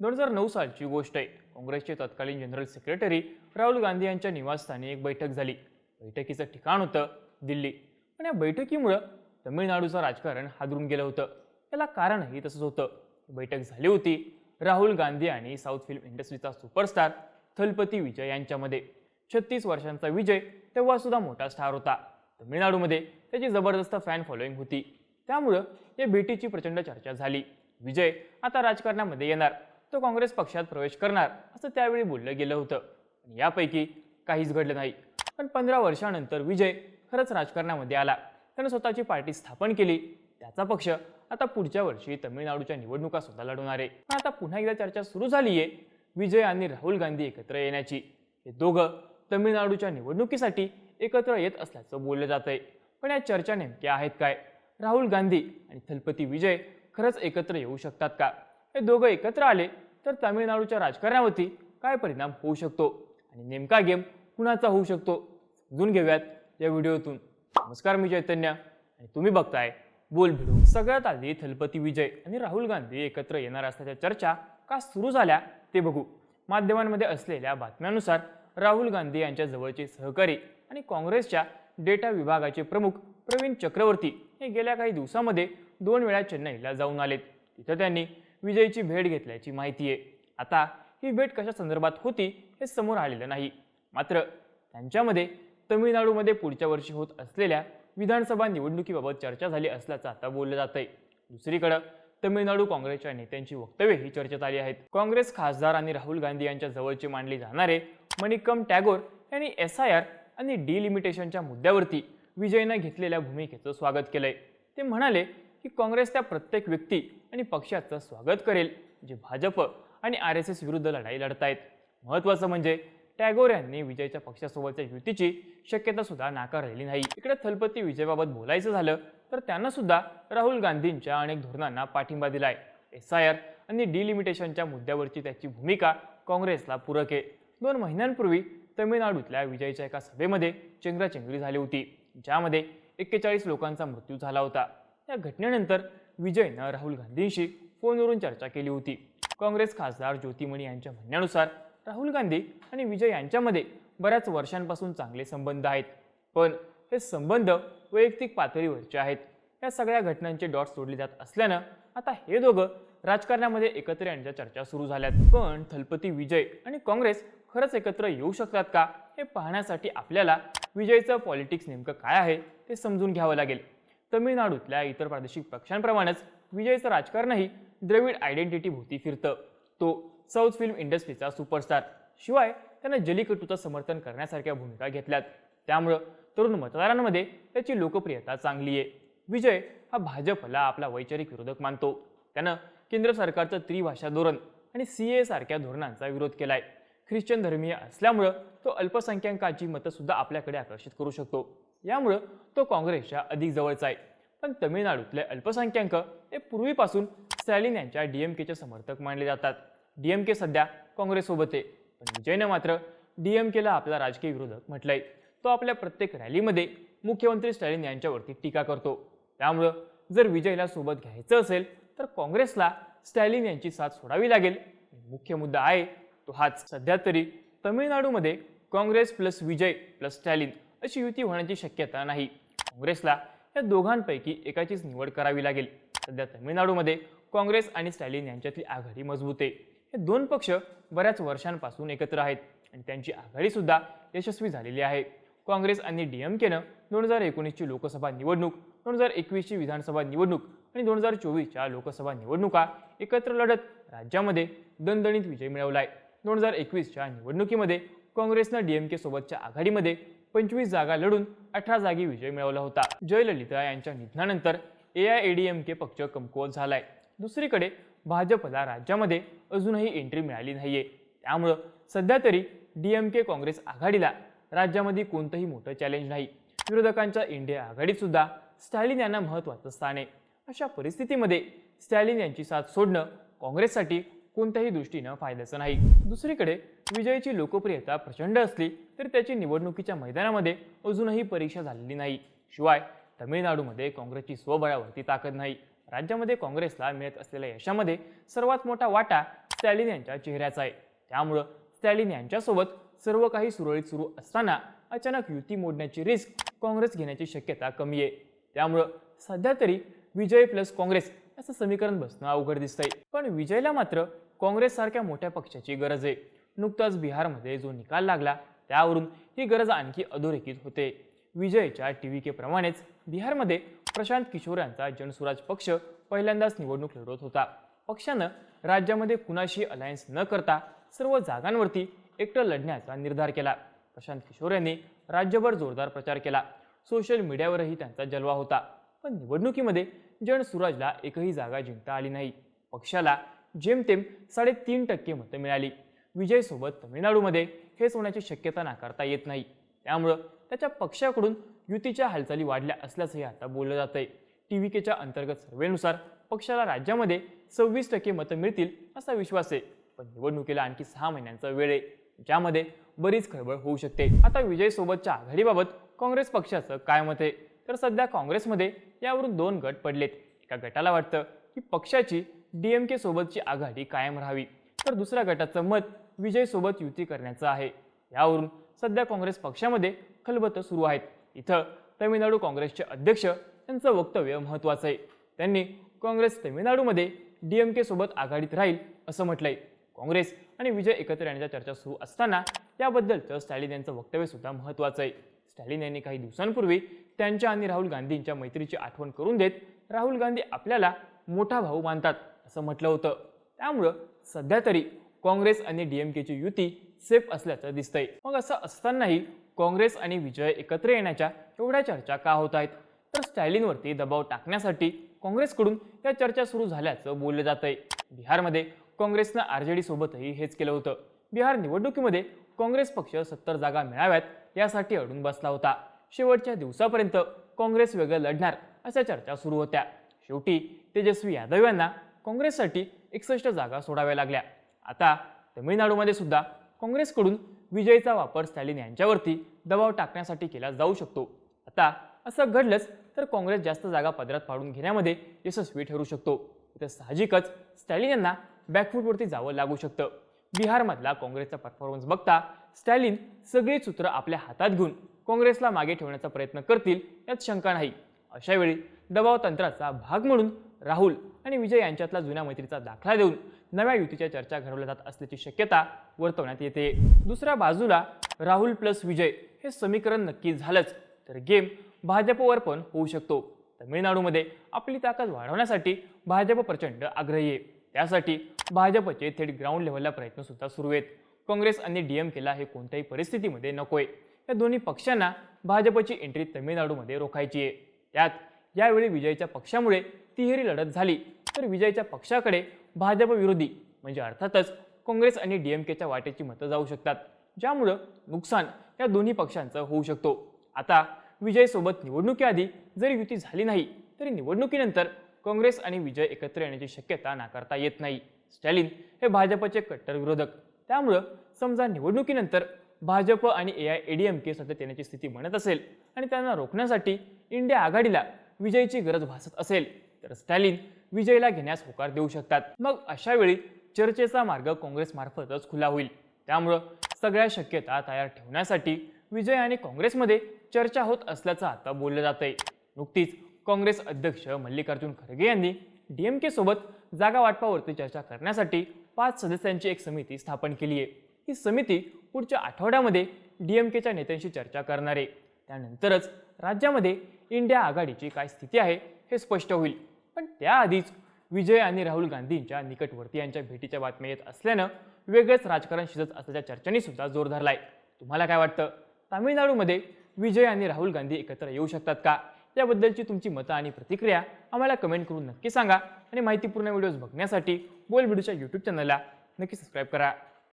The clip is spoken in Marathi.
दोन हजार नऊ सालची गोष्ट आहे. काँग्रेसचे तत्कालीन जनरल सेक्रेटरी राहुल गांधी यांच्या निवासस्थानी एक बैठक झाली. बैठकीचं ठिकाण होतं दिल्ली. पण या बैठकीमुळं तमिळनाडूचं राजकारण हादरून गेलं होतं. त्याला कारणही तसंच होतं. बैठक झाली होती राहुल गांधी आणि साऊथ फिल्म इंडस्ट्रीचा सुपरस्टार थलपती विजय यांच्यामध्ये. छत्तीस वर्षांचा विजय तेव्हासुद्धा मोठा स्टार होता. तमिळनाडूमध्ये त्याची जबरदस्त फॅन फॉलोईंग होती. त्यामुळं या भेटीची प्रचंड चर्चा झाली. विजय आता राजकारणामध्ये येणार. तो काँग्रेस पक्षात प्रवेश करणार असं त्यावेळी बोललं गेलं होतं. पण यापैकी काहीच घडलं नाही. पण पंधरा वर्षानंतर विजय खरंच राजकारणामध्ये आला. त्यानं स्वतःची पार्टी स्थापन केली. त्याचा पक्ष आता पुढच्या वर्षी तमिळनाडूच्या निवडणुका सुद्धा लढवणार. आहे पण आता पुन्हा एकदा चर्चा सुरू झाली आहे विजय आणि राहुल गांधी एकत्र येण्याची. हे दोघं तमिळनाडूच्या निवडणुकीसाठी एकत्र येत असल्याचं बोललं जात आहे पण या चर्चा नेमक्या आहेत काय? राहुल गांधी आणि थलपती विजय खरंच एकत्र येऊ शकतात का? हे दोघं एकत्र आले तर तामिळनाडूच्या राजकारणावरती काय परिणाम होऊ शकतो? आणि नेमका गेम कुणाचा होऊ शकतो? समजून घेऊयात या व्हिडिओतून. नमस्कार मी चैतन्य आणि तुम्ही बघताय बोल भिडू. सगळ्यात आधी थलपती विजय आणि राहुल गांधी एकत्र येणार असल्याच्या चर्चा का सुरू झाल्या ते बघू. माध्यमांमध्ये असलेल्या बातम्यानुसार राहुल गांधी यांच्या जवळचे सहकारी आणि काँग्रेसच्या डेटा विभागाचे प्रमुख प्रवीण चक्रवर्ती हे गेल्या काही दिवसामध्ये दोन वेळा चेन्नईला जाऊन आलेत. तिथं त्यांनी विजयची भेट घेतल्याची माहिती आहे. आता ही भेट कशा संदर्भात होती हे समोर आलेलं नाही. मात्र त्यांच्यामध्ये तमिळनाडूमध्ये पुढच्या वर्षी होत असलेल्या विधानसभा निवडणुकीबाबत चर्चा झाली असल्याचं आता बोललं जात आहे दुसरीकडं तमिळनाडू काँग्रेसच्या नेत्यांची वक्तव्यही चर्चेत आली आहेत. काँग्रेस खासदार आणि राहुल गांधी यांच्या जवळचे मानले जाणारे मणिकम टॅगोर यांनी एस आय आर आणि डिलिमिटेशनच्या मुद्द्यावरती विजयनं घेतलेल्या भूमिकेचं स्वागत केलंय. ते म्हणाले की काँग्रेस त्या प्रत्येक व्यक्ती आणि पक्षाचं स्वागत करेल जे भाजप आणि आर एस एस विरुद्ध लढाई लढतायत. महत्त्वाचं म्हणजे टॅगोर यांनी विजयच्या पक्षासोबतच्या युतीची शक्यता सुद्धा नाकारलेली नाही. इकडे थलपती विजयबाबत बोलायचं झालं तर त्यांना सुद्धा राहुल गांधींच्या अनेक धोरणांना पाठिंबा दिलाय. एस आय आर आणि डिलिमिटेशनच्या मुद्द्यावरची त्याची भूमिका काँग्रेसला पूरक आहे. दोन महिन्यांपूर्वी तमिळनाडूतल्या विजयच्या एका सभेमध्ये चेंगराचेंगरी झाली होती ज्यामध्ये एक्केचाळीस लोकांचा मृत्यू झाला होता. या घटनेनंतर विजयनं राहुल गांधींशी फोनवरून चर्चा केली होती. काँग्रेस खासदार ज्योतिमणी यांच्या म्हणण्यानुसार राहुल गांधी आणि विजय यांच्यामध्ये बऱ्याच वर्षांपासून चांगले संबंध आहेत. पण हे संबंध वैयक्तिक पातळीवरचे आहेत. या सगळ्या घटनांचे डॉट्स सोडले जात असल्यानं आता हे दोघं राजकारणामध्ये एकत्र येण्याच्या चर्चा सुरू झाल्यात. पण थलपती विजय आणि काँग्रेस खरंच एकत्र येऊ शकतात का हे पाहण्यासाठी आपल्याला विजयचं पॉलिटिक्स नेमकं काय आहे ते समजून घ्यावं लागेल. तमिळनाडूतल्या इतर प्रादेशिक पक्षांप्रमाणेच विजयचं राजकारणही द्रविड आयडेंटिटी भोवती फिरतं. तो साऊथ फिल्म इंडस्ट्रीचा सुपरस्टार शिवाय त्यानं जलीकटूचं समर्थन करण्यासारख्या भूमिका घेतल्यात. त्यामुळं तरुण मतदारांमध्ये त्याची लोकप्रियता चांगली आहे. विजय हा भाजपला आपला वैचारिक विरोधक मानतो. त्यानं केंद्र सरकारचं त्रिभाषा धोरण आणि सी ए सारख्या धोरणांचा विरोध केलाय. ख्रिश्चन धर्मीय असल्यामुळं तो अल्पसंख्याकांची मतंसुद्धा आपल्याकडे आकर्षित करू शकतो. यामुळं तो काँग्रेसच्या अधिक जवळचा आहे. पण तमिळनाडूतले अल्पसंख्याक हे पूर्वीपासून स्टॅलिन यांच्या डीएमकेचे समर्थक मानले जातात. डीएमके सध्या काँग्रेससोबत आहे. पण विजयनं मात्र डीएमकेला आपला राजकीय विरोधक म्हटलंय. तो आपल्या प्रत्येक रॅलीमध्ये मुख्यमंत्री स्टॅलिन यांच्यावरती टीका करतो. त्यामुळं जर विजयला सोबत घ्यायचं असेल तर काँग्रेसला स्टॅलिन यांची साथ सोडावी लागेल. मुख्य मुद्दा आहे तो हाच. सध्या तरी तमिळनाडूमध्ये काँग्रेस प्लस विजय प्लस स्टॅलिन अशी युती होण्याची शक्यता नाही. काँग्रेसला या दोघांपैकी एकाचीच निवड करावी लागेल. सध्या तमिळनाडूमध्ये काँग्रेस आणि स्टॅलिन यांच्यातली आघाडी मजबूत आहे. हे दोन पक्ष बऱ्याच वर्षांपासून एकत्र आहेत आणि त्यांची आघाडीसुद्धा यशस्वी झालेली आहे. काँग्रेस आणि डी एम केनं दोन हजार एकोणीसची लोकसभा निवडणूक दोन हजार एकवीसची विधानसभा निवडणूक आणि दोन हजार चोवीसच्या लोकसभा निवडणुका एकत्र लढत राज्यामध्ये दणदणीत विजय मिळवला आहे दोन हजार एकवीसच्या निवडणुकीमध्ये काँग्रेसनं डी एम सोबतच्या आघाडीमध्ये पंचवीस जागा लढून अठरा जागी विजय मिळवला होता. जयललिता यांच्या निधनानंतर A I A D M K पक्ष कमकुवत झालाय. दुसरीकडे भाजपला राज्यामध्ये अजूनही एंट्री मिळाली नाहीये. त्यामुळं सध्या तरी डी एम के काँग्रेस आघाडीला राज्यामध्ये कोणतंही मोठं चॅलेंज नाही. विरोधकांच्या इंडिया आघाडीत सुद्धा स्टॅलिन यांना महत्त्वाचं स्थान आहे. अशा परिस्थितीमध्ये स्टॅलिन यांची साथ सोडणं काँग्रेससाठी कोणत्याही दृष्टीनं फायद्याचं नाही. दुसरीकडे विजयची लोकप्रियता प्रचंड असली तरी त्याची निवडणुकीच्या मैदानामध्ये अजूनही परीक्षा झालेली नाही. शिवाय तमिळनाडूमध्ये काँग्रेसची स्वबळावरती ताकद नाही. राज्यामध्ये काँग्रेसला मिळत असलेल्या यशामध्ये सर्वात मोठा वाटा स्टॅलिन यांच्या चेहऱ्याचा आहे. त्यामुळं स्टॅलिन यांच्यासोबत सर्व काही सुरळीत सुरू असताना अचानक युती मोडण्याची रिस्क काँग्रेस घेण्याची शक्यता कमी आहे. त्यामुळं सध्या तरी विजय प्लस काँग्रेस असं समीकरण बसणं अवघड दिसतंय. पण विजयला मात्र काँग्रेससारख्या मोठ्या पक्षाची गरज आहे. नुकताच बिहारमध्ये जो निकाल लागला त्यावरून ही गरज आणखी अधोरेखित होते. विजयच्या टी व्ही केप्रमाणेच बिहारमध्ये प्रशांत किशोर यांचा जनसुराज पक्ष पहिल्यांदाच निवडणूक लढवत होता. पक्षानं राज्यामध्ये कुणाशी अलायन्स न करता सर्व जागांवरती एकटं लढण्याचा निर्धार केला. प्रशांत किशोर यांनी राज्यभर जोरदार प्रचार केला. सोशल मीडियावरही त्यांचा जलवा होता. पण निवडणुकीमध्ये जनसुराजला एकही जागा जिंकता आली नाही. पक्षाला जेमतेम साडेतीन टक्के मतं मिळाली. विजयसोबत तमिळनाडूमध्ये हेच होण्याची शक्यता नाकारता येत नाही. त्यामुळं त्याच्या पक्षाकडून युतीच्या हालचाली वाढल्या असल्याचंही आता बोललं जात आहे टी व्ही केच्या अंतर्गत सर्वेनुसार पक्षाला राज्यामध्ये सव्वीस टक्के मतं मिळतील असा विश्वास आहे. पण निवडणुकीला आणखी सहा महिन्यांचा वेळ आहे. ज्यामध्ये बरीच खळबळ होऊ शकते. आता विजयसोबतच्या आघाडीबाबत काँग्रेस पक्षाचं काय मत आहे? तर सध्या काँग्रेसमध्ये यावरून दोन गट पडलेत. एका गटाला वाटतं की पक्षाची डीएमके सोबतची आघाडी कायम राहावी. तर दुसऱ्या गटाचं मत विजयसोबत युती करण्याचं आहे. यावरून सध्या काँग्रेस पक्षामध्ये खलबतं सुरू आहेत. इथं तमिळनाडू काँग्रेसचे अध्यक्ष यांचं वक्तव्य महत्त्वाचं आहे. त्यांनी काँग्रेस तमिळनाडूमध्ये डीएमके सोबत आघाडीत राहील असं म्हटलंय. काँग्रेस आणि विजय एकत्र येण्याच्या चर्चा सुरू असताना याबद्दलचं स्टॅलिन यांचं वक्तव्य सुद्धा महत्त्वाचं आहे. स्टॅलिन यांनी काही दिवसांपूर्वी त्यांच्या आणि राहुल गांधींच्या मैत्रीची आठवण करून देत राहुल गांधी आपल्याला मोठा भाऊ मानतात असं म्हटलं होतं. त्यामुळं सध्या तरी काँग्रेस आणि डीएमकेची युती सेफ असल्याचं दिसतंय. मग असं असतानाही काँग्रेस आणि विजय एकत्र येण्याच्या एवढ्या चर्चा का होत आहेत? तर स्टॅलिनवरती दबाव टाकण्यासाठी काँग्रेसकडून या चर्चा सुरू झाल्याचं बोललं जात आहे बिहारमध्ये काँग्रेसनं आर जे सोबतही हेच केलं होतं. बिहार निवडणुकीमध्ये काँग्रेस पक्ष सत्तर जागा मिळाव्यात यासाठी अडून बसला होता. शेवटच्या दिवसापर्यंत काँग्रेस वेगळं लढणार अशा चर्चा सुरू होत्या. शेवटी तेजस्वी यादव यांना काँग्रेससाठी एकसष्ट जागा सोडाव्या लागल्या. आता तमिळनाडूमध्ये सुद्धा काँग्रेसकडून विजयचा वापर स्टॅलिन यांच्यावरती दबाव टाकण्यासाठी केला जाऊ शकतो. आता असं घडलंच तर काँग्रेस जास्त जागा पदरात पाडून घेण्यामध्ये यशस्वी ठरू शकतो. तर साहजिकच स्टॅलिन यांना बॅकफूटवरती जावं लागू शकतं. बिहारमधला काँग्रेसचा परफॉर्मन्स बघता स्टॅलिन सगळी सूत्र आपल्या हातात घेऊन काँग्रेसला मागे ठेवण्याचा प्रयत्न करतील यात शंका नाही. अशा वेळी दबाव तंत्राचा भाग म्हणून राहुल आणि विजय यांच्यातला जुन्या मैत्रीचा दाखला देऊन नव्या युतीच्या चर्चा घडवल्या जात असल्याची शक्यता वर्तवण्यात येते. दुसऱ्या बाजूला राहुल प्लस विजय हे समीकरण नक्की झालंच तर गेम भाजपवर पण होऊ शकतो. तमिळनाडूमध्ये आपली ताकद वाढवण्यासाठी भाजप प्रचंड आग्रही आहे. त्यासाठी भाजपचे थेट ग्राउंड लेव्हलला प्रयत्न सुद्धा सुरू आहेत. काँग्रेस आणि डीएमकेला हे कोणत्याही परिस्थितीमध्ये नकोय. या दोन्ही पक्षांना भाजपची एंट्री तमिळनाडूमध्ये रोखायची आहे. त्यात यावेळी विजयच्या पक्षामुळे तिहेरी लढत झाली. तर विजयच्या पक्षाकडे भाजप विरोधी म्हणजे अर्थातच काँग्रेस आणि डीएमकेच्या वाटेची मतं जाऊ शकतात. ज्यामुळं नुकसान या दोन्ही पक्षांचं होऊ शकतो. आता विजयसोबत निवडणुकीआधी जरी युती झाली नाही तरी निवडणुकीनंतर काँग्रेस आणि विजय एकत्र येण्याची शक्यता नाकारता येत नाही. स्टॅलिन हे भाजपचे कट्टर विरोधक. त्यामुळं समजा निवडणुकीनंतर भाजप आणि ए आय एडीएमके सध्या येण्याची स्थिती म्हणत असेल आणि त्यांना रोखण्यासाठी इंडिया आघाडीला विजयची गरज भासत असेल तर स्टॅलिन विजयला घेण्यास होकार देऊ शकतात. मग अशा वेळी चर्चेचा मार्ग काँग्रेसमार्फतच खुला होईल. त्यामुळं सगळ्या शक्यता तयार ठेवण्यासाठी विजय आणि काँग्रेसमध्ये चर्चा होत असल्याचं आता बोललं जात आहे नुकतीच काँग्रेस अध्यक्ष मल्लिकार्जुन खरगे यांनी डीएमके सोबत जागा वाटपावरती चर्चा करण्यासाठी पाच सदस्यांची एक समिती स्थापन केली आहे ही समिती पुढच्या आठवड्यामध्ये डी एम केच्या नेत्यांशी चर्चा करणार आहे. त्यानंतरच राज्यामध्ये इंडिया आघाडीची काय स्थिती आहे हे स्पष्ट होईल. पण त्याआधीच विजय आणि राहुल गांधींच्या निकटवर्ती यांच्या भेटीच्या बातम्या येत असल्यानं वेगळंच राजकारण शिजत असल्याच्या चर्चांनी सुद्धा जोर आहे तुम्हाला काय वाटतं? तामिळनाडूमध्ये विजय आणि राहुल गांधी एकत्र येऊ शकतात का? याबद्दलची तुमची मतं आणि प्रतिक्रिया आम्हाला कमेंट करून नक्की सांगा. आणि माहितीपूर्ण व्हिडिओज बघण्यासाठी बोल व्हिडिओच्या यूट्यूब चॅनलला नक्की सबस्क्राईब करा.